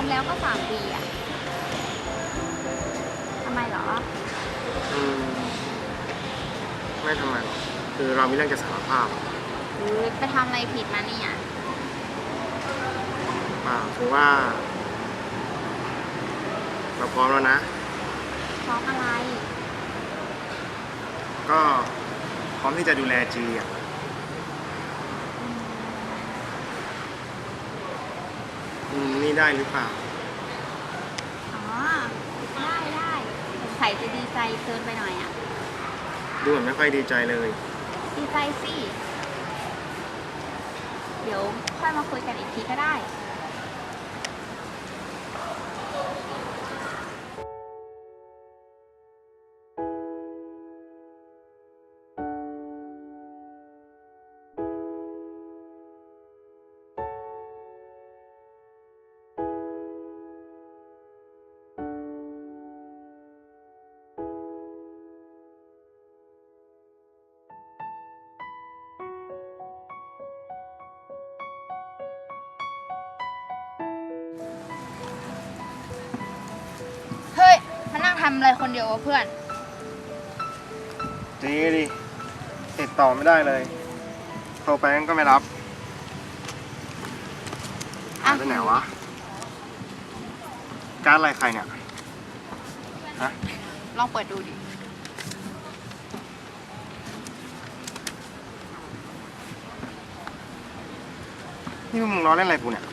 รวมๆแล้วก็สามปีอะทำไมเหรอ อืมไม่ทำไมหรอกคือเรามีเรื่องจะสารภาพหรือไปทำอะไรผิดมาเนี่ย เปล่าคือว่า เราพร้อมแล้วนะ เพราะอะไร ก็พร้อมที่จะดูแลจีอะ อืมนี่ได้หรือเปล่า อ๋อ ได้ได้สงสัยจะดีใจเกินไปหน่อยอะดูเหมือนไม่ค่อยดีใจเลย ดีใจสิ เดี๋ยวค่อยมาคุยกันอีกทีก็ได้ำอะไรคนเดียววะเพื่อนจีดิติดต่อไม่ได้เลย โทรไปก็ไม่รับอะหายไปไหนวะ การดอะไรใครเนี่ย ฮะ ลองเปิดดูดิ นี่มึงล้อเล่นอะไรกูเนี่ย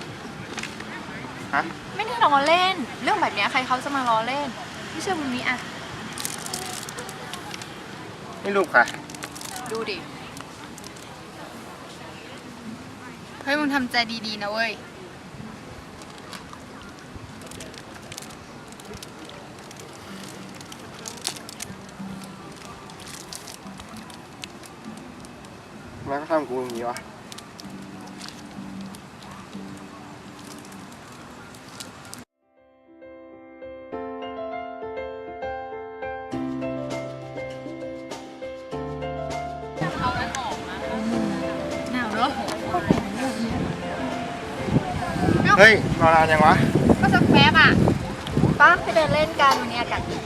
ฮะ ไม่ได้ล้อเล่น เรื่องแบบเนี้ยใครเขาจะมาล้อเล่น ไม่เชื่อมึงนี้อะ นี่รูปใครดูดิ เฮ้ยมึงทำใจดีๆนะเว้ยทำไมเขาทำกูอย่างนี้วะ เฮ้ยรอนานยังวะ ก็จะแป๊บอะป้าไปเดินเล่นกันวันนี้อากาศดี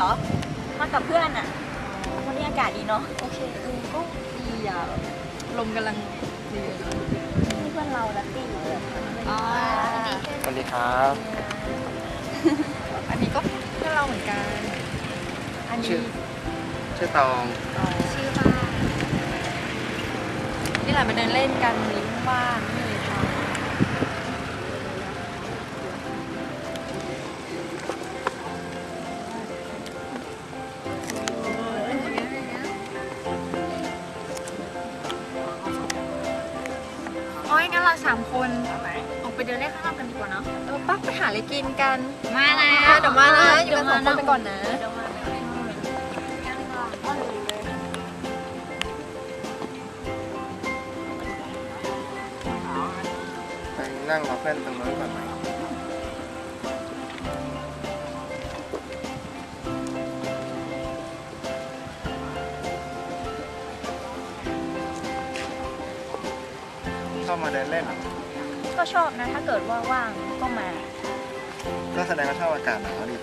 เดินเล่นเหรอ มากับเพื่อนอะวันนี้อากาศดีเนาะ โอเคเออก็ดีอะลมกำลังดีนี่เพื่อนเราลัตตี้อยู่เลยอ๋อสวัสดีครับ อันนี้ก็เพื่อนเราเหมือนกัน อันนี้ ชื่อชื่อตอง ชื่อบ้านนี่แหละมาเดินเล่นกันวันนี้ว่างๆ อ๋องั้นเราสามคนออกไปเดินเล่นข้างนอกกันดีกว่าเนาะำเออปั๊บไปหาอะไรกินกันมาแล้อะเดี๋ยวมานะอยู่กันสองคนไปก่อนนะเดี๋ยวมาไปนั่งรอเพื่อนตรงนู้นก่อนไหม ชอบมาเดินเล่นเหรอก็ชอบนะ ถ้าเกิดว่าว่างก็มา ก็แสดงว่าชอบอากาศหนาวดิ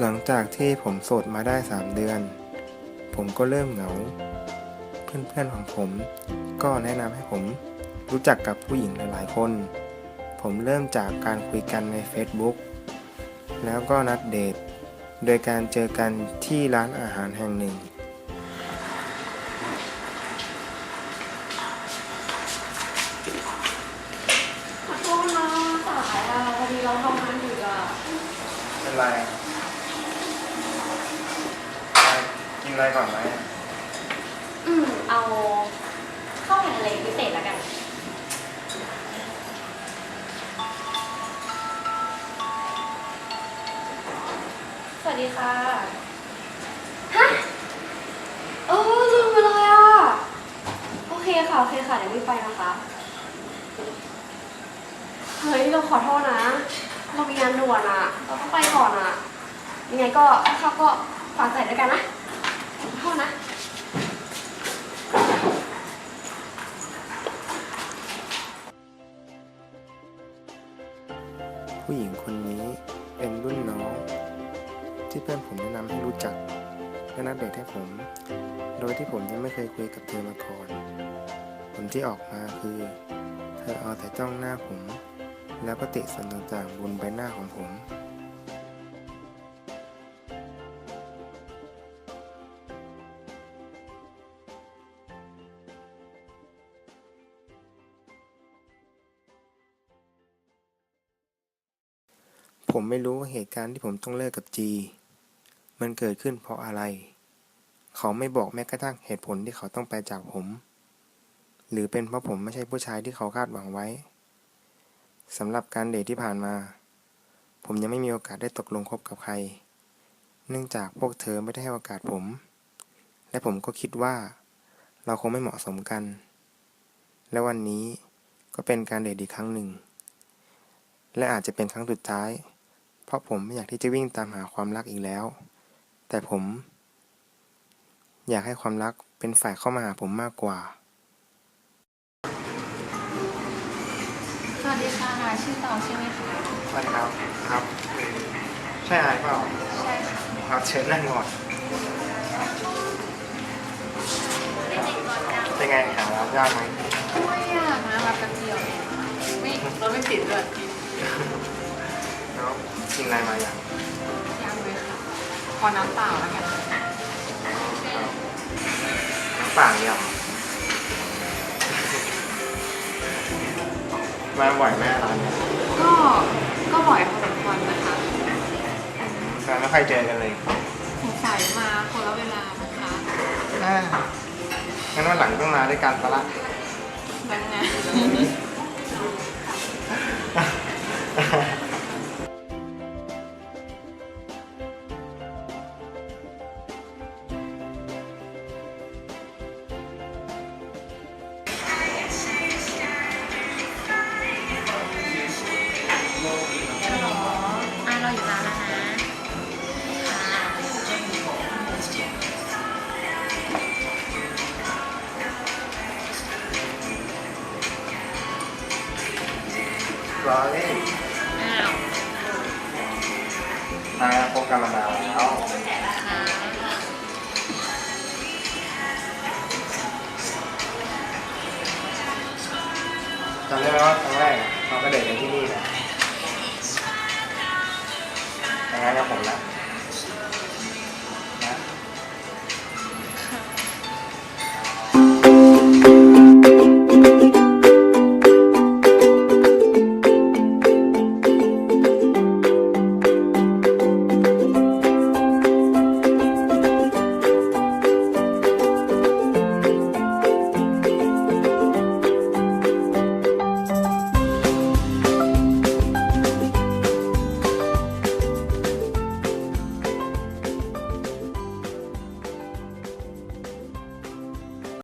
หลังจากที่ผมโสดมาได้ 3 เดือน ผมก็เริ่มเหงา เพื่อนๆของผม ก็แนะนำให้ผมรู้จักกับผู้หญิงหลายๆคน ผมเริ่มจากการคุยกันใน Facebook แล้วก็นัดเดท โดยการเจอกันที่ร้านอาหารแห่งหนึ่ง ขอโทษนะสายอะพอดีเราทำงานอยู่อะเป็นไรกิน อะไรก่อนไหมอืม เอาข้าวแกงทะเลพิเศษแล้วกัน สวัสดีค่ะ ฮะเออลืมไปเลยอะ โอเคค่ะ โอเคค่ะ เดี๋ยวรีบไปนะคะ เฮ้ย เราขอโทษนะ เรามีงานด่วนอะ เราต้องไปก่อนอะ ยังไงก็ข้าก็ฝากใส่ด้วยกันนะ นะผู้หญิงคนนี้เป็นรุ่นน้อง ที่เพื่อนผมแนะนำให้รู้จักและนัดเดทให้ผม โดยที่ผมยังไม่เคยคุยกับเธอมาก่อน ผลที่ออกมาคือ เธอเอาแต่จ้องหน้าผม แล้วก็ติส่วนต่างๆบนใบหน้าของผม ผมไม่รู้ว่าเหตุการณ์ที่ผมต้องเลิกกับจี มันเกิดขึ้นเพราะอะไร เขาไม่บอกแม้กระทั่งเหตุผลที่เขาต้องไปจากผม หรือเป็นเพราะผมไม่ใช่ผู้ชายที่เขาคาดหวังไว้สำหรับการเดทที่ผ่านมา ผมยังไม่มีโอกาสได้ตกลงคบกับใคร เนื่องจากพวกเธอไม่ได้ให้โอกาสผม และผมก็คิดว่า เราคงไม่เหมาะสมกัน และวันนี้ก็เป็นการเดทอีกครั้งหนึ่ง และอาจจะเป็นครั้งสุดท้าย เพราะผมไม่อยากที่จะวิ่งตามหาความรักอีกแล้ว แต่ผม อยากให้ความรักเป็นฝ่ายเข้ามาหาผมมากกว่า สวัสดีค่ะชื่อตองใช่ไหมคะสวัสดีครับ ครับ ใช่อะไรเปล่าใช่ค่ะครับเชิญนั่งก่อนเป็นไงหารับยากไหมไม่ยากนะมาแป๊บเดียวเองไม่รถไม่ติดด้วย แล้วกินอะไรมาอย่างยังเลยค่ะขอน้ำเปล่าแล้วกันน้ำเปล่าเนี่ยเหรอมาบ่อยไหมร้านเนี้ยก็ก็บ่อยพอสมควรนะคะแต่ไม่ค่อยเจอกันเลยสงสัยมาคนละเวลานะคะอ่างั้นวันหลังต้องมาด้วยกันปะละดังไงอ่ รอเล่นอ้าวมาพบกันมานานแล้วจำได้ไหมว่าครั้งแรกเราก็เดินกันที่นี่นะแต่งงานกับผมนะ